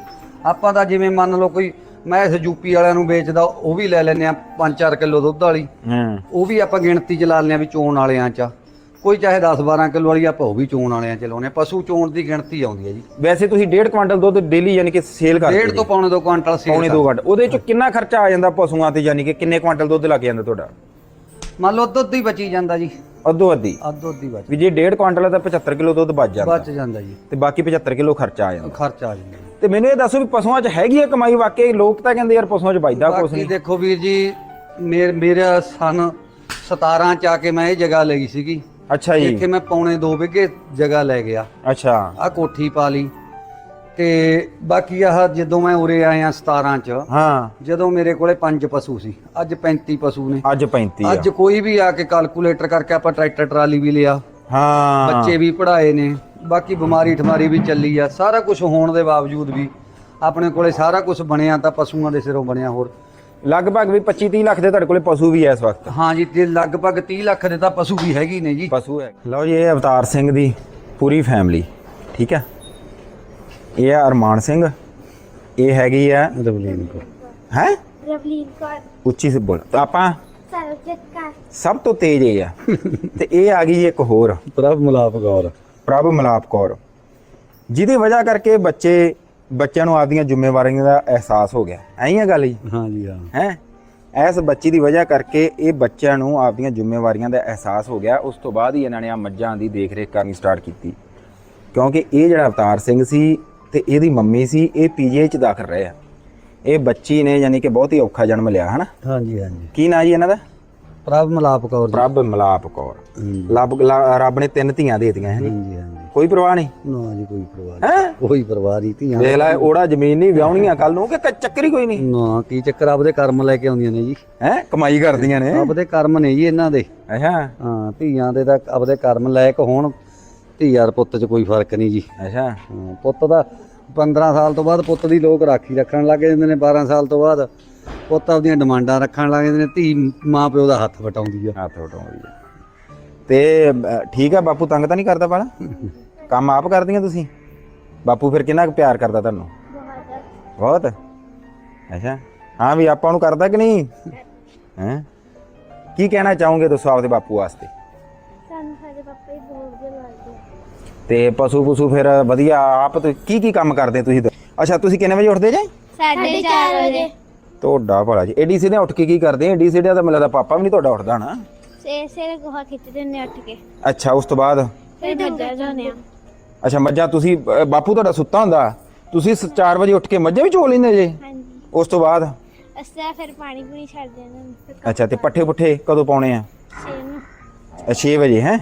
ਆਪਾਂ ਤਾਂ ਜਿਵੇਂ ਮੰਨ ਲਓ ਕੋਈ ਮੈਂ ਇਸ ਯੂਪੀ ਵਾਲਿਆਂ ਨੂੰ ਵੇਚਦਾ ਉਹ ਵੀ ਲੈ ਲੈਨੇ ਆ 5-4 ਕਿਲੋ ਦੁੱਧ ਵਾਲੀ। ਹਾਂ। ਉਹ ਵੀ ਆਪਾਂ ਗਿਣਤੀ ਚ ਲਾ ਲੈਂਦੇ ਆ ਵੀ ਚੋਣ ਵਾਲਿਆਂ ਚ ਆ। ਕੋਈ ਚਾਹੇ 10-12 ਕਿਲੋ ਵਾਲੀ ਆਪਾਂ ਉਹ ਵੀ ਚੋਣ ਵਾਲਿਆਂ ਚ ਲਾਉਨੇ ਆ ਪਸ਼ੂ ਚੋਣ ਦੀ ਗਿਣਤੀ ਆਉਂਦੀ ਹੈ ਜੀ। ਵੈਸੇ ਤੁਸੀਂ ਡੇਢ ਕੁਆਂਟਲ ਦੁੱਧ ਡੇਲੀ ਯਾਨੀ ਕਿ ਸੇਲ ਕਰਦੇ ਡੇਢ ਤੋਂ ਪੌਣੇ 2 ਕੁਆਂਟਲ ਸੇਲ ਪੌਣੇ 2 ਘੰਟੇ ਉਹਦੇ ਚ ਕਿੰਨਾ ਖਰਚਾ ਆ ਜਾਂਦਾ ਪਸ਼ੂਆਂ ਤੇ ਯਾਨੀ ਕਿ ਕਿੰਨੇ ਕੁਆਂਟਲ ਦੁੱਧ ਲੱਗ ਜਾਂਦਾ ਤੁਹਾਡਾ? ਮੰਨ ਲਓ ਦੁੱਧ ਹੀ ਬਚੀ ਜਾਂਦਾ ਜੀ। ਅੱਧੋ ਅੱਧੀ। ਅੱਧ ਦੁੱਧ ਹੀ ਬਚ ਵੀ ਜੇ ਡੇਢ ਕੁਆਂਟਲ ਹੈ ਤਾਂ 75 ਕਿਲੋ ਦੁੱਧ ਬਚ ਜਾਂਦਾ। ਬਚ ਜਾਂਦਾ ਜੀ। ਤੇ ਬਾਕੀ 75 ਕਿਲੋ ਖਰਚਾ ਆ ਜਾਂਦਾ। ਖਰਚ ਆ ਜਾਂਦਾ ਜੀ। ਤੇ ਮੈਨੂੰ ਇਹ ਦੱਸੋ ਵੀ ਪਸ਼ੂਆਂ 'ਚ ਹੈਗੀ ਹੈ ਕਮਾਈ? ਵਾਕਈ ਲੋਕ ਤਾਂ ਕਹਿੰਦੇ ਯਾਰ ਪਸ਼ੂਆਂ 'ਚ ਬਚਦਾ ਕੁਛ ਬਾਕੀ ਨਹੀਂ। ਦੇਖੋ ਵੀਰ ਜੀ ਮੇਰ ਮੇਰਾ ਸਨ 17 ਚ ਆ ਕੇ ਮੈਂ ਇਹ ਜਗ੍ਹਾ ਲਈ ਸੀਗੀ। ਅੱਛਾ ਜੀ। ਇੱਥੇ ਮੈਂ ਪੌਣੇ 2 ਵਿਗੇ ਜਗ੍ਹਾ ਲੈ ਗਿਆ। ਅੱਛਾ। ਆ ਕੋਠੀ ਪਾ ਲਈ। ਤੇ ਬਾਕੀ ਆਹ ਜਦੋਂ ਮੈਂ ਉਰੇ ਆਇਆ 17 ਚ ਹਾਂ। ਜਦੋਂ ਮੇਰੇ ਕੋਲੇ 5 ਪਸ਼ੂ ਸੀ। ਅੱਜ 35 ਪਸ਼ੂ ਨੇ। ਅੱਜ 35 ਆ। ਅੱਜ ਕੋਈ ਵੀ ਆ ਕੇ ਕੈਲਕੂਲੇਟਰ ਕਰਕੇ ਆਪਾਂ ਟਰੈਕਟਰ ਟਰਾਲੀ ਵੀ ਲਿਆ। ਹਾਂ। ਬੱਚੇ ਵੀ ਪੜ੍ਹਾਏ ਨੇ। ਬਾਕੀ ਬਿਮਾਰੀ ਠਮਾਰੀ ਵੀ ਚੱਲੀ ਆ ਸਾਰਾ ਕੁਝ ਹੋਣ ਦੇ ਬਾਵਜੂਦ ਵੀ ਆਪਣੇ ਕੋਲੇ ਸਾਰਾ ਕੁਝ ਬਣਿਆ ਤਾਂ ਪਸ਼ੂਆਂ ਦੇ ਸਿਰੋਂ ਬਣਿਆ ਹੋਰ। ਲਗਭਗ ਵੀ 25 30 ਲੱਖ ਦੇ ਤੁਹਾਡੇ ਕੋਲੇ ਪਸ਼ੂ ਵੀ ਐ ਇਸ ਵਕਤ। ਹਾਂ ਜੀ ਤੇ ਲਗਭਗ 30 ਲੱਖ ਦੇ ਤਾਂ ਪਸ਼ੂ ਵੀ ਹੈਗੀ ਨੇ ਜੀ। ਪਸ਼ੂ ਹੈ। ਲਓ ਜੀ ਇਹ ਅਵਤਾਰ ਸਿੰਘ ਦੀ ਪੂਰੀ ਫੈਮਿਲੀ ਠੀਕ ਹੈ ਇਹ ਹੈ ਅਰਮਾਨ ਸਿੰਘ ਇਹ ਹੈਗੀ ਆ ਰਵਲੀਨ ਕੋ ਹੈ? ਰਵਲੀਨ ਕੌਰ। ਉੱਚੀ ਸੇ ਬੋਲ। ਆਪਾਂ ਸਰਬਜੀਤ ਕੌਰ। ਸਭ ਤੋਂ ਤੇਜ਼ ਇਹ ਆ। ਤੇ ਇਹ ਆ ਗਈ ਇੱਕ ਹੋਰ। ਪ੍ਰਭ ਮਲਾਪ ਗੌਰ ਪ੍ਰਭ ਮਲਾਪ ਕੌਰ। ਜਿਹਦੀ ਵਜ੍ਹਾ ਕਰਕੇ ਬੱਚੇ ਬੱਚਿਆਂ ਨੂੰ ਆਪਦੀਆਂ ਜ਼ਿੰਮੇਵਾਰੀਆਂ ਦਾ ਅਹਿਸਾਸ ਹੋ ਗਿਆ। ਐਂ ਹੀ ਆ ਗੱਲ ਜੀ? ਹਾਂ ਜੀ ਹਾਂ। ਹੈ? ਇਸ ਬੱਚੀ ਦੀ ਵਜ੍ਹਾ ਕਰਕੇ ਇਹ ਬੱਚਿਆਂ ਨੂੰ ਆਪਦੀਆਂ ਜ਼ਿੰਮੇਵਾਰੀਆਂ ਦਾ ਅਹਿਸਾਸ ਹੋ ਗਿਆ। ਉਸ ਤੋਂ ਬਾਅਦ ਹੀ ਇਹਨਾਂ ਨੇ ਆ ਮੱਝਾਂ ਦੀ ਦੇਖ-ਰੇਖ ਕਰਨੀ ਸਟਾਰਟ ਕੀਤੀ। ਕਿਉਂਕਿ ਇਹ ਜਿਹੜਾ ਅਵਤਾਰ ਸਿੰਘ ਸੀ ਤੇ ਇਹਦੀ ਮੰਮੀ ਸੀ ਇਹ ਪੀਜੀਆਈ ਚ ਦਾਖਲ ਰਹੇ ਆ। ਇਹ ਬੱਚੀ ਨੇ ਯਾਨੀ ਕਿ ਬਹੁਤ ਹੀ ਔਖਾ ਜਨਮ ਲਿਆ ਹਨਾ? ਹਾਂ ਜੀ ਹਾਂ ਜੀ ਕੀ ਨਾਂ ਜੀ ਇਹਨਾਂ ਦਾ? ਪ੍ਰਭ ਮਲਾਪ ਕੌਰ ਜੀ। ਪ੍ਰਭ ਮਲਾਪ ਕੌਰ। ਲੱਭ ਲਾ- ਰੱਬ ਨੇ ਤਿੰਨ ਧੀਆਂ ਦੇ ਦਿੱਤੀਆਂ ਹੈ ਜੀ ਕੋਈ ਪਰਵਾਹ ਨਹੀਂ? ਨਾ ਜੀ ਕੋਈ ਪਰਵਾਹ ਨਹੀਂ। ਹੈ? ਕੋਈ ਪਰਵਾਹ ਨਹੀਂ ਧੀਆਂ ਦੇਖ ਲੈ ਉਹੜਾ ਜ਼ਮੀਨ ਨਹੀਂ ਵਿਆਹਣੀਆਂ ਕੱਲ ਨੂੰ ਕਿ ਕ- ਚੱਕਰ ਹੀ ਕੋਈ ਨਹੀਂ? ਨਾ ਕੀ ਚੱਕਰ? ਆਪਦੇ ਕਰਮ ਲੈ ਕੇ ਆਉਂਦੀਆਂ ਨੇ ਜੀ। ਹੈ? ਕਮਾਈ ਕਰਦੀਆਂ ਨੇ। ਆਪਦੇ ਕਰਮ ਨੇ ਜੀ ਇਹਨਾਂ ਦੇ। ਅੱਛਾ। ਹਾਂ ਧੀਆਂ ਦੇ ਤਾਂ ਆਪਦੇ ਕਰਮ ਲਾਇਕ ਹੋਣ ਧੀ ਯਾਰ ਪੁੱਤ 'ਚ ਕੋਈ ਫ਼ਰਕ ਨਹੀਂ ਜੀ। ਅੱਛਾ। ਹਾਂ, ਪੁੱਤ ਦਾ 15 ਸਾਲ ਤੋਂ ਬਾਅਦ ਪੁੱਤ ਦੀ ਲੋਕ ਰਾਖੀ ਰੱਖਣ ਲੱਗ ਜਾਂਦੇ ਨੇ 12 ਸਾਲ ਤੋਂ ਬਾਅਦ। ਪੁੱਤ ਆਪਦੀਆਂ ਡਿਮਾਂਡਾਂ ਰੱਖਣ ਲੱਗ ਜਾਂਦੇ ਨੇ ਧੀ ਮਾਂ ਪਿਓ ਦਾ ਹੱਥ ਵਟਾਉਂਦੀ ਆ। ਹੱਥ ਉਠਾਉਂਦੀ ਹੈ ਤੇ ਅ, ਠੀਕ ਹੈ ਬਾਪੂ ਤੰਗ ਤਾਂ ਨਹੀਂ ਕਰਦਾ ਬਾਲਾ ਕੰਮ ਆਪ ਕਰਦੀਆਂ ਤੁਸੀਂ? ਬਾਪੂ ਫਿਰ ਕਿੰਨਾ ਕੁ ਪਿਆਰ ਕਰਦਾ ਤੁਹਾਨੂੰ? ਬਹੁਤ। ਅੱਛਾ। ਹਾਂ ਵੀ ਆਪਾਂ ਨੂੰ ਕਰਦਾ ਕਿ ਨਹੀਂ? ਹੈ? ਕੀ ਕਹਿਣਾ ਚਾਹੋਗੇ ਤੁਸੀਂ ਆਪਦੇ ਬਾਪੂ ਵਾਸਤੇ? ਸਾਨੂੰ ਸਾਡੇ ਪਾਪਾ ਹੀ ਬਹੁਤ ਵਧੀਆ ਲੱਗਦੇ ਆ। ਤੇ ਪਸ਼ੂ ਪਸ਼ੂ ਫਿਰ ਵਧੀਆ ਆਪ ਤੇ ਕੀ ਕੀ ਕੰਮ ਕਰਦੇ ਤੁਸੀਂ? ਅੱਛਾ ਤੁਸੀਂ ਕਿੰਨੇ ਵਜੇ ਉੱਠਦੇ ਜੇ? ਸਾਢੇ 4 ਵਜੇ। ਤੁਹਾਡਾ ਭਲਾ ਜੀ। ਏਡੀ ਸਿੱਧੇ ਉੱਠ ਕੇ ਕੀ ਕਰਦੇ ਏਡੀ ਸਿੱਧੇ ਤਾਂ ਮੈਨੂੰ ਲੱਗਦਾ ਪਾਪਾ ਵੀ ਨਹੀਂ ਤੁਹਾਡਾ ਉੱਠਦਾ ਨਾ। ਸੇ ਸੇ ਗੋਹਾ ਖਿੱਚਦੇ ਨੇ ਉੱਠ ਕੇ। ਅੱਛਾ ਉਸ ਤੋਂ ਬਾਅਦ? ਫਿਰ ਮੱਝਾਂ ਜਾਂਦੇ ਆ। ਅੱਛਾ ਮੱਝਾਂ ਤੁਸੀਂ ਅ, ਬਾਪੂ ਤੁਹਾਡਾ ਸੁੱਤਾ ਹੁੰਦਾ? ਤੁਸੀਂ 4 ਵਜੇ ਉੱਠ ਕੇ ਮੱਝਾਂ ਵੀ ਚੋ ਲੈਂਦੇ ਜੇ? ਹਾਂਜੀ। ਉਸ ਤੋਂ ਬਾਅਦ? ਅਸਾਂ ਫਿਰ ਪਾਣੀ ਪੂਣੀ ਛੱਡਦੇ ਨੇ। ਅੱਛਾ ਤੇ ਪੱਠੇ ਪੁੱਠੇ ਕਦੋਂ ਪਾਉਣੇ ਆ? ਛੇ ਨੂੰ। 6 ਵਜੇ ਹੈ?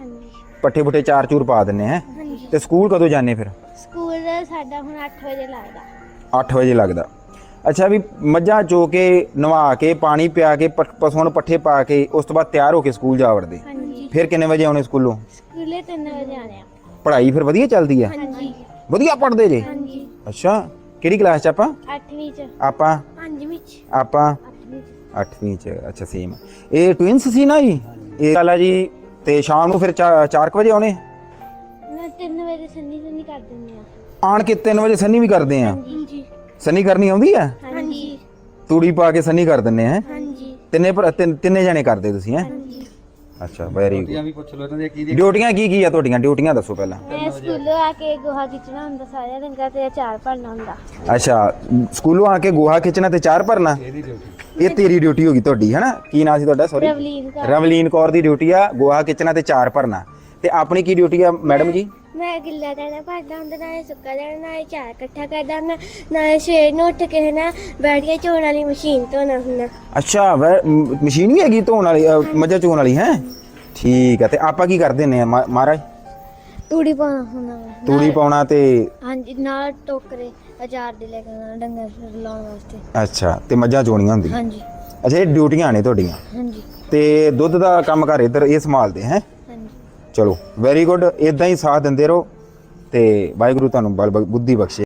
ਹਾਂਜੀ। ਪੱਠੇ ਪੁੱਠੇ ਚਾਰ ਚੂਰ ਪਾ ਦਿੰਨੇ ਹੈ? ਹਾਂਜੀ। ਤੇ ਸਕੂਲ ਕਦੋਂ ਜਾਂਦੇ ਫਿਰ? ਸਕੂਲ ਸਾਡਾ ਹੁਣ 8 ਵਜੇ ਲੱਗਦਾ। 8 ਵਜੇ ਲੱਗਦਾ। ਅੱਛਾ ਵੀ ਮੱਝਾਂ ਚੋ ਕੇ ਨਵਾ ਕੇ ਪਾਣੀ ਪਿਆ ਕੇ ਪ- ਪਸ਼ੂਆਂ ਨੂੰ ਪੱਠੇ ਪਾ ਕੇ ਉਸ ਤੋਂ ਬਾਅਦ ਤਿਆਰ ਹੋ ਕੇ ਸਕੂਲ ਜਾ ਵੜਦੇ? ਹਾਂਜੀ। ਫਿਰ ਕਿੰਨੇ ਵਜੇ ਆਉਣੇ ਸਕੂਲੋਂ? ਸਕੂਲੇ 3 ਵਜੇ ਆਣੇ ਆ। ਪੜ੍ਹਾਈ ਫਿਰ ਵਧੀਆ ਚੱਲਦੀ ਆ? ਹਾਂਜੀ। ਵਧੀਆ ਪੜ੍ਹਦੇ ਜੇ? ਹਾਂਜੀ। ਅੱਛਾ ਕਿਹੜੀ ਕਲਾਸ ਚ ਆਪਾਂ? 8ਵੀਂ ਚ। ਆਪਾਂ? 5ਵੀਂ ਚ। ਆਪਾਂ? 8ਵੀਂ ਚ। 8ਵੀਂ ਚ ਅੱਛਾ ਸੇਮ ਇਹ ਟਵਿੰਸ ਸੀ ਨਾ ਜੀ? ਇਹ ਆ ਜੀ ਤੇ ਸ਼ਾਮ ਨੂੰ ਫਿਰ 4 ਵਜੇ ਆਉਣੇ? ਮੈਂ 3 ਵਜੇ ਸੰਨੀ ਸੰਨੀ ਕਰ ਦਿੰਦੀ ਆ। ਆਣ ਕੇ 3 ਵਜੇ ਸੰਨੀ ਵੀ ਕਰਦੇ ਆ? ਹਾਂਜੀ। ਸੰਨੀ ਕਰਨੀ ਆਉਂਦੀ ਆ? ਹਾਂਜੀ। ਤੂੜੀ ਪਾ ਕੇ ਸੰਨੀ ਕਰ ਦਿੰਨੇ ਆ ਹਾਂਜੀ। ਤਿੰਨੇ ਭਰਾ- ਤਿੰਨ- ਤਿੰਨੇ ਜਣੇ ਕਰਦੇ ਤੁਸੀਂ ਹੈ? ਹਾਂਜੀ। ਅੱਛਾ ਵੈਰੀ ਡਿਊਟੀਆਂ ਵੀ ਪੁੱਛ ਲਓ ਇਹਨਾਂ ਦੀਆਂ ਕੀ ਦੀ ਡਿਊਟੀਆਂ ਕੀ ਕੀ ਆ ਤੁਹਾਡੀਆਂ? ਡਿਊਟੀਆਂ ਦੱਸੋ ਪਹਿਲਾਂ। ਮੈਂ ਸਕੂਲੋਂ ਆ ਕੇ ਗੋਹਾ ਖਿੱਚਣਾ ਹੁੰਦਾ ਸਾਰਿਆਂ ਦਿਨ ਤੇ ਅਚਾਰ ਭਰਨਾ ਹੁੰਦਾ। ਅੱਛਾ ਸਕੂਲੋਂ ਆ ਕੇ ਗੋਹਾ ਖਿੱਚਣਾ ਤੇ ਚਾਰ ਭਰਨਾ? ਇਹਦੀ ਡਿਊਟੀ। ਇਹ ਤੇਰੀ ਡਿਊਟੀ ਹੋਗੀ ਤੁਹਾਡੀ ਹੈਨਾ? ਕੀ ਨਾਂ ਸੀ ਤੁਹਾਡਾ? ਸੌਰੀ ਰਵਲੀਨ ਕਰ। ਰਵਲੀਨ ਕੌਰ ਦੀ ਡਿਊਟੀ ਆ ਗੋਹਾ ਖਿੱਚਣਾ ਤੇ ਚਾਰ ਭਰਨਾ। ਤੇ ਆਪਣੀ ਕੀ ਡਿਊਟੀ ਆ ਮੈਡਮ ਜੀ? ਮੈਂ ਗਿੱਲਾ ਦਾਣਾ ਭਰਦਾ ਹੁੰਦਾ ਨਾਲੇ ਸੁੱਕਾ ਦਾਣਾ ਨਾਲੇ ਚਾਰ ਇਕੱਠਾ ਕਰਦਾ ਹੁੰਦਾ ਨਾਲੇ ਸਵੇਰ ਨੂੰ ਉੱਠ ਕੇ ਨਾ ਬੈਠੀਆਂ ਚੋਣ ਵਾਲੀ ਮਸ਼ੀਨ ਧੋਣਾ ਹੁੰਦਾ। ਅੱਛਾ ਵੈ- ਮ- ਮਸ਼ੀਨ ਵੀ ਹੈਗੀ ਧੋਣ ਵਾਲੀ ਅ, ਮੱਝਾਂ ਚੋਣ ਵਾਲੀ ਹੈ? ਠੀਕ ਆ ਤੇ ਆਪਾਂ ਕੀ ਕਰਦੇ ਨੇ ਮਾ- ਮਹਾਰਾਜ? ਤੂੜੀ ਪਾਉਣਾ ਹੁੰਦਾ ਵਾ। ਤੂੜੀ ਪਾਉਣਾ ਤੇ ਹਾਂਜੀ ਨਾਲ ਟੋਕਰੇ ਅਚਾਰ ਦੇ ਲੈ ਕੇ ਆਉਣਾ ਡੰਗਰ ਨੂੰ ਲਾਉਣ ਵਾਸਤੇ। ਅੱਛਾ ਤੇ ਮੱਝਾਂ ਚੋਣੀਆਂ ਹੁੰਦੀਆਂ? ਹਾਂਜੀ। ਅੱਛਾ ਇਹ ਡਿਊਟੀਆਂ ਨੇ ਤੁਹਾਡੀਆਂ? ਹਾਂਜੀ। ਤੇ ਦੁੱਧ ਦਾ ਕੰਮ ਘਰ ਇੱਧਰ ਇਹ ਸੰਭਾਲਦੇ ਹੈ? ਚਲੋ ਵੈਰੀ ਗੁੱਡ ਇਦਾਂ ਹੀ ਸਾਥ ਦਿੰਦੇ ਰਹੋ ਤੇ ਵਾਹਿਗੁਰੂ ਤੁਹਾਨੂੰ ਬਲ ਬੁੱਧੀ ਬਖਸ਼ੇ।